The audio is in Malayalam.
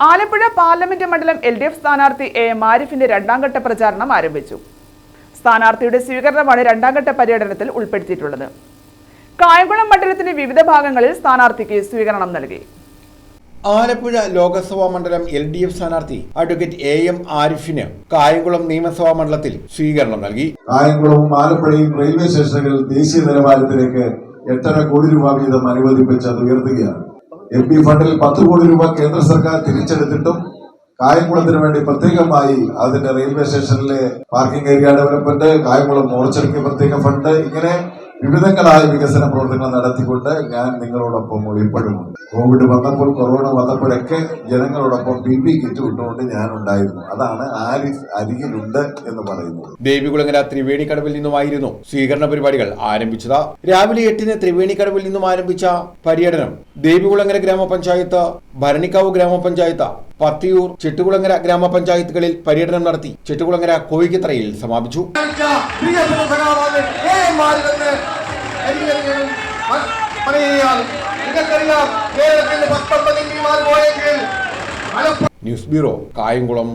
ആലപ്പുഴ പാർലമെന്റ് മണ്ഡലം എൽ ഡി എഫ് സ്ഥാനാർത്ഥി എ എം ആരിഫിന്റെ രണ്ടാംഘട്ട പ്രചാരണം ആരംഭിച്ചു. സ്ഥാനാർത്ഥിയുടെ സ്വീകരണമാണ് രണ്ടാംഘട്ട പര്യടനത്തിൽ ഉൾപ്പെടുത്തിയിട്ടുള്ളത്. കായംകുളം മണ്ഡലത്തിന്റെ വിവിധ ഭാഗങ്ങളിൽ സ്ഥാനാർത്ഥിക്ക് സ്വീകരണം നൽകി. ആലപ്പുഴ ലോക്സഭാ മണ്ഡലം എൽ ഡി എഫ് സ്ഥാനാർത്ഥി അഡ്വക്കേറ്റ് എ എം ആരിഫിന് കായംകുളം നിയമസഭാ മണ്ഡലത്തിൽ സ്വീകരണം നൽകി. കായംകുളവും ആലപ്പുഴയും റെയിൽവേ സ്റ്റേഷനുകൾ ദേശീയ നിലവാരത്തിലേക്ക് എട്ടര കോടി രൂപ വീതം അനുവദിപ്പിച്ച് അത് ഉയർത്തുകയാണ്. എം പി ഫണ്ടിൽ പത്ത് കോടി രൂപ കേന്ദ്ര സർക്കാർ തിരിച്ചെടുത്തിട്ടും കായംകുളത്തിന് വേണ്ടി പ്രത്യേകമായി അതിന്റെ റെയിൽവേ സ്റ്റേഷനിലെ പാർക്കിംഗ് ഏരിയ ഡെവലപ്മെന്റ് കായംകുളം മോർച്ചറിക്ക് പ്രത്യേക ഫണ്ട് ഇങ്ങനെ വിവിധങ്ങളായ വികസന പ്രവർത്തനങ്ങൾ നടത്തിക്കൊണ്ട് ഞാൻ നിങ്ങളോടൊപ്പം ഇപ്പോഴുമുണ്ട് കോവിഡ് വന്നപ്പോൾ കൊറോണ വന്നപ്പോഴൊക്കെ ജനങ്ങളോടൊപ്പം പി പി കിറ്റ് വിട്ടുകൊണ്ട് ഞാൻ ഉണ്ടായിരുന്നു. അതാണ് ആരിഫ് അരികിലുണ്ട് എന്ന് പറയുന്നത്. ദേവികുളങ്ങര ത്രിവേണിക്കടവിൽ നിന്നുമായിരുന്നു സ്വീകരണ പരിപാടികൾ ആരംഭിച്ചത്. രാവിലെ എട്ടിന് ത്രിവേണിക്കടവിൽ നിന്നും ആരംഭിച്ച പര്യടനം ദേവികുളങ്ങര ഗ്രാമപഞ്ചായത്ത് ഭരണിക്കാവ് ഗ്രാമപഞ്ചായത്ത് പത്തിയൂർ ചെട്ടുകുളങ്ങര ഗ്രാമപഞ്ചായത്തുകളിൽ പര്യടനം നടത്തി ചെട്ടുകുളങ്ങര കോഴിക്കത്തറയിൽ സമാപിച്ചു. പറയുകയാണ് നിങ്ങൾക്കറിയാം കേരളത്തിന്റെ പത്തൊമ്പത് എം പിമാർ പോയെങ്കിൽ ന്യൂസ് ബ്യൂറോ കായംകുളം.